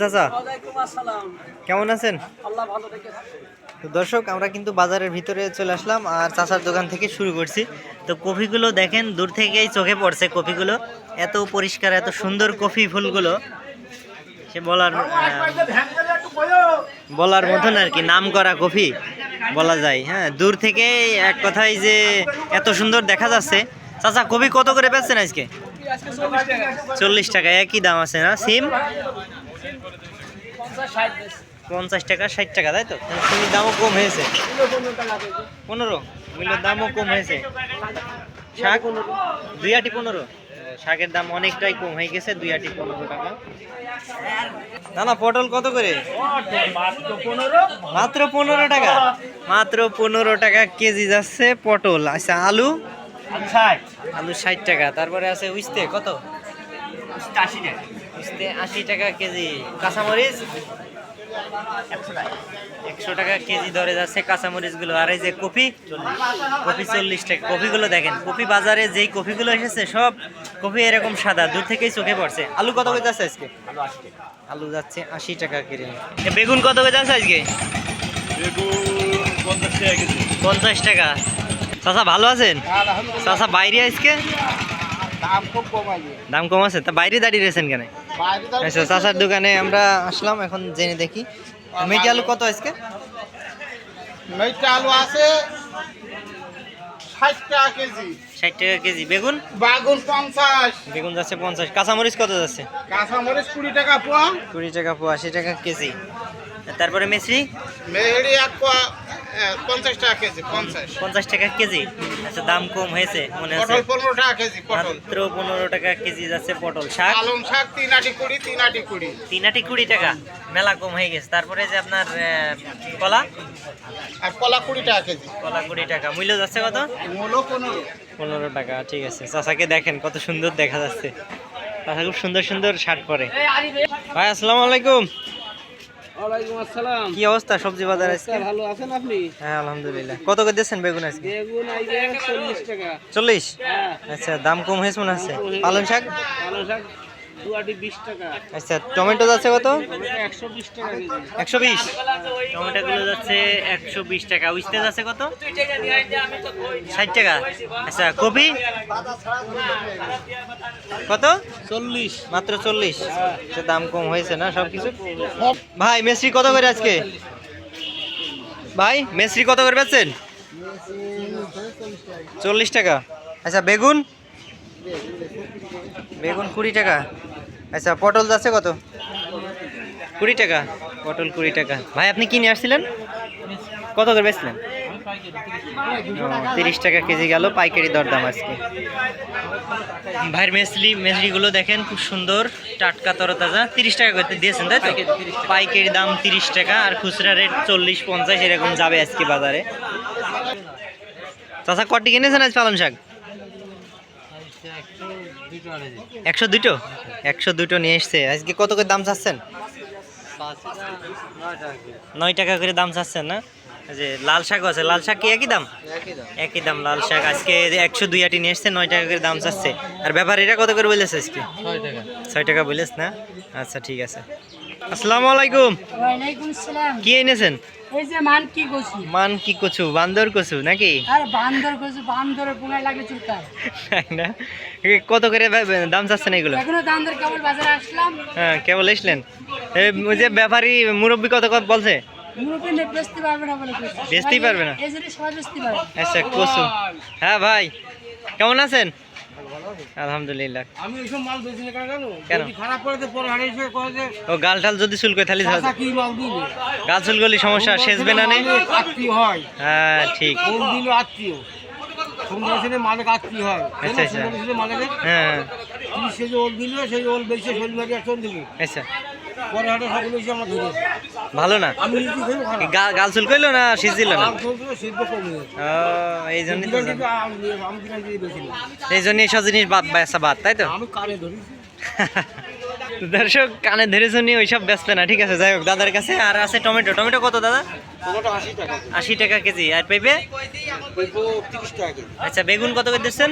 চাচা। কেমন আছেন? দর্শক আমরা কিন্তু বাজারের ভিতরে চলে আসলাম আর চাচার দোকান থেকে শুরু করছি। তো কফিগুলো দেখেন দূর থেকেই চোখে পড়ছে কফিগুলো। এত পরিষ্কার এত সুন্দর কফি ফুলগুলো। সে বলার বলার মতন আর কি নাম করা কফি বলা যায়। হ্যাঁ দূর থেকে এক কথায় যে এত সুন্দর দেখা যাচ্ছে। চাচা কফি কত করে আজকে আজকে? চল্লিশ টাকা, একই দাম আছে না? সিম? পঞ্চাশ টাকা, ষাট টাকা, তাই তো? সিমের দামও কম হয়েছে। পনেরো? মিলের দামও কম হয়েছে। শাক? দুই আটি পনেরো? শাকের দাম অনেকটাই কম হয়ে গেছে, দুই আটি পনেরো টাকা। না না পটল কত করে? মাত্র পনেরো টাকা। মাত্র পনেরো টাকা কেজি যাচ্ছে পটল। আচ্ছা আলু? আলু ষাট। টাকা তারপরে আছে উইস্তে কত? আশি টাকা। উইস্তে আশি টাকা কেজি। কাঁচামরিচ? একশো টাকা। একশো টাকা কেজি ধরে যাচ্ছে কাঁচামরিচগুলো আর এই যে কপি? কপি চল্লিশ টাকা। কপিগুলো দেখেন কপি বাজারে যেই কপিগুলো এসেছে সব কপি এরকম সাদা দূর থেকেই চোখে পড়ছে। আলু কত করে যাচ্ছে আজকে? আলু যাচ্ছে আশি টাকা কেজি। বেগুন কত করে যাচ্ছে আজকে? বেগুন পঞ্চাশ টাকা। চাচা ভালো আছেন? চাচা বাইরে আজকে? দাম কম আছে? তা বাইরে দাঁড়িয়ে রয়েছেন কেন? আচ্ছা চাচার দোকানে আমরা আসলাম এখন জেনে দেখি। মেটি আলু কত আজকে? আলু আছে ষাট টাকা কেজি। ষাট টাকা কেজি। বেগুন? বাগুন পঞ্চাশ। বেগুন যাচ্ছে পঞ্চাশ। কাঁচামরিচ কত যাচ্ছে? কাঁচামরিচ কুড়ি টাকা পোয়া। কুড়ি টাকা পোয়া আশি টাকা কেজি। তারপরে মেসরি? মেহেরি এক পোয়া। পঞ্চাশ টাকা কেজি পঞ্চাশ। পঞ্চাশ টাকা কেজি? আচ্ছা দাম কম হয়েছে মনে হচ্ছে পটল পনেরো টাকা কেজি পটল। মাত্র পনেরো টাকা কেজি যাচ্ছে পটল শাক। পালং শাক তিন আটি কুড়ি তিন আটি কুড়ি। তিন আটি কুড়ি টাকা। মেলা কম হয়ে গেছে। তারপরে যে আপনার কলা? আর কলা কুড়ি টাকা কেজি। কলা কুড়ি টাকা। মূল্য যাচ্ছে কত? মূলো পনেরো। পনেরো টাকা ঠিক আছে। চাচাকে দেখেন কত সুন্দর দেখা যাচ্ছে। চাচা খুব সুন্দর সুন্দর শার্ট পরে। ভাই আসসালামু আলাইকুম। ওয়ালাইকুম আসসালাম। কি অবস্থা সবজি বাজার আজকে? ভালো আছেন আপনি? হ্যাঁ আলহামদুলিল্লাহ। কত করে দিয়েছেন বেগুন আজকে? বেগুন টাকা। হ্যাঁ। আচ্ছা দাম কম হয়েছে মনে আছে পালং শাক? পালং আচ্ছা টমেটো যাচ্ছে কত? একশো বিশ টাকা একশো বিশ? টমেটো যাচ্ছে একশো বিশ টাকা। উইস্তে যাচ্ছে কত? ষাট টাকা। আচ্ছা কপি? কত? চল্লিশ। মাত্র চল্লিশ। আচ্ছা, দাম কম হয়েছে না সব। কিছু ভাই মেসরি কত করে আজকে? ভাই মেসরি কত করে বেচছেন? চল্লিশ টাকা। আচ্ছা বেগুন? বেগুন কুড়ি টাকা। আচ্ছা পটল যাচ্ছে কত? কুড়ি টাকা। পটল কুড়ি টাকা। ভাই, আপনি কি নিয়ে আসছিলেন? কত করে বেচলেন? তিরিশ টাকা কেজি গেল, পাইকারি দরদাম আজকে। ভাইয়ের মেসলি, মেসলিগুলো দেখেন, খুব সুন্দর, টাটকা তরতাজা। তিরিশ টাকা করে দিয়েছেন, তাই তো? পাইকারি দাম তিরিশ টাকা, আর খুচরা রেট চল্লিশ, পঞ্চাশ, এরকম যাবে আজকে বাজারে। চাচা, কটি কিনেছেন আজ পালং শাক? একশো দুটো? একশো দুটো নিয়ে এসছে। আজকে কত করে দাম চাচ্ছেন? নয় টাকা করে দাম চাচ্ছেন না? যে লাল শাক আছে। লাল শাক কি একই দাম? একই দাম। লাল শাক। আজকে একশো দুই আটি নিয়ে এসছে নয় টাকা করে দাম চাচ্ছে। আর ব্যাপারীরা কত করে বলেছে আজকে? ছয় টাকা বলেছ না? আচ্ছা ঠিক আছে। আসসালামু আলাইকুম। ওয়ালাইকুম সালাম কি এনেছেন? এই যে মান কি কইছি মান কি কচু? বান্দর কচু নাকি? আর বান্দর কইছি বান্দরের পুনায় লাগে তাই না? কত করে দাম চাচ্ছেন এগুলো? এখনও কেবল বাজারে আসলাম। হ্যাঁ কেবল এসলেন এই যে ব্যাপারী মুরব্বী কত কত বলছে? মুরব্বী নেট বেচতে পারবে না বলে বেচতেই পারবে না? এই যে সবাই বেচতে পারবে। আচ্ছা কচু। হ্যাঁ ভাই কেমন আছেন? আলহামদুলিল্লাহ। আমি এইসব মাল বেশি না কেন কেন? যদি খারাপ করে পরে যে ও গাল টাল যদি চুলকোয় তাহলে কি মাল দিবে? গাল চুলকলি সমস্যা সেচবে না নে? আত্মীয় হয়। হ্যাঁ ঠিক। কোন দিন আত্মীয়। সন্ধ্যা সেনে মালিক আত্মীয় হয়। আচ্ছা, আচ্ছা। হ্যাঁ। তিরিশ কেজি ওল দিল সেই ওল বেশি শৈল মারি একশো দিব আচ্ছা। পরে হাটে সকলে এসে আমার ধরে। ভালো না? গাল চুলকইলো না সিজিল না? এই জন্য এই জন্য এইসব জিনিস বাদ বাসা বাদ তাই তো? দর্শক কানে ধরে শুনি ওইসব ব্যস্ত না ঠিক আছে? যাই হোক দাদার কাছে আর আছে টমেটো। টমেটো কত দাদা? আশি টাকা কেজি। আশি টাকা কেজি। আর পেঁপে? আচ্ছা বেগুন কত করে দিচ্ছেন?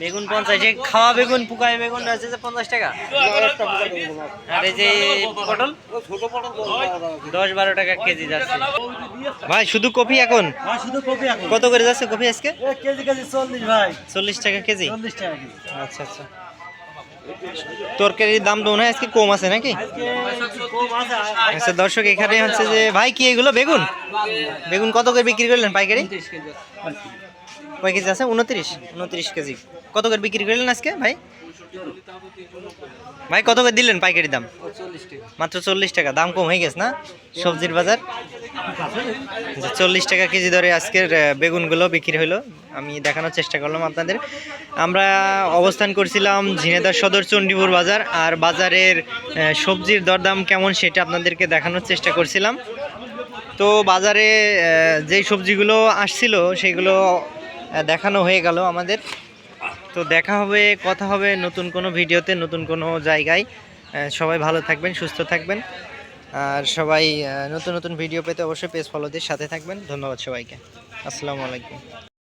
বেগুন পঞ্চাশ। খাওয়া বেগুন পুকায় বেগুন আছে যে পঞ্চাশ টাকা। আর এই যে পটল? ও ছোট পটল দশ বারো টাকা কেজি। যাচ্ছে। ভাই শুধু কপি এখন? শুধু কপি এখন। কত করে যাচ্ছে কপি আজকে? ভাই। চল্লিশ টাকা কেজি? চল্লিশ টাকা কেজি। আচ্ছা আচ্ছা। তরকারির দাম তো মনে হয় আজকে কম আছে নাকি? আচ্ছা দর্শক, এখানে হচ্ছে যে, ভাই, কি এগুলো? বেগুন? বেগুন কত করে বিক্রি করলেন পাইকারি? কয় কেজি আছে? উনত্রিশ। উনত্রিশ কেজি। কত করে বিক্রি করলেন আজকে, ভাই? ভাই কত করে দিলেন পাইকারি দাম? মাত্র চল্লিশ টাকা দাম কম হয়ে গেছে না? সবজির বাজার? আচ্ছা, চল্লিশ টাকা কেজি দরে আজকের বেগুনগুলো বিক্রি হলো। আমি দেখানোর চেষ্টা করলাম আপনাদের। আমরা অবস্থান করছিলাম ঝিনেদার সদর চণ্ডীপুর বাজার আর বাজারের সবজির দরদাম কেমন সেটা আপনাদেরকে দেখানোর চেষ্টা করছিলাম। তো বাজারে যেই সবজিগুলো আসছিল সেগুলো দেখানো হয়ে গেল আমাদের। তো দেখা হবে, কথা হবে নতুন কোনো ভিডিওতে, নতুন কোনো জায়গায়। সবাই ভালো থাকবেন, সুস্থ থাকবেন। আর সবাই নতুন নতুন ভিডিও পেতে অবশ্যই পেজ ফলোদের সাথে থাকবেন। ধন্যবাদ সবাইকে। আসসালামু আলাইকুম।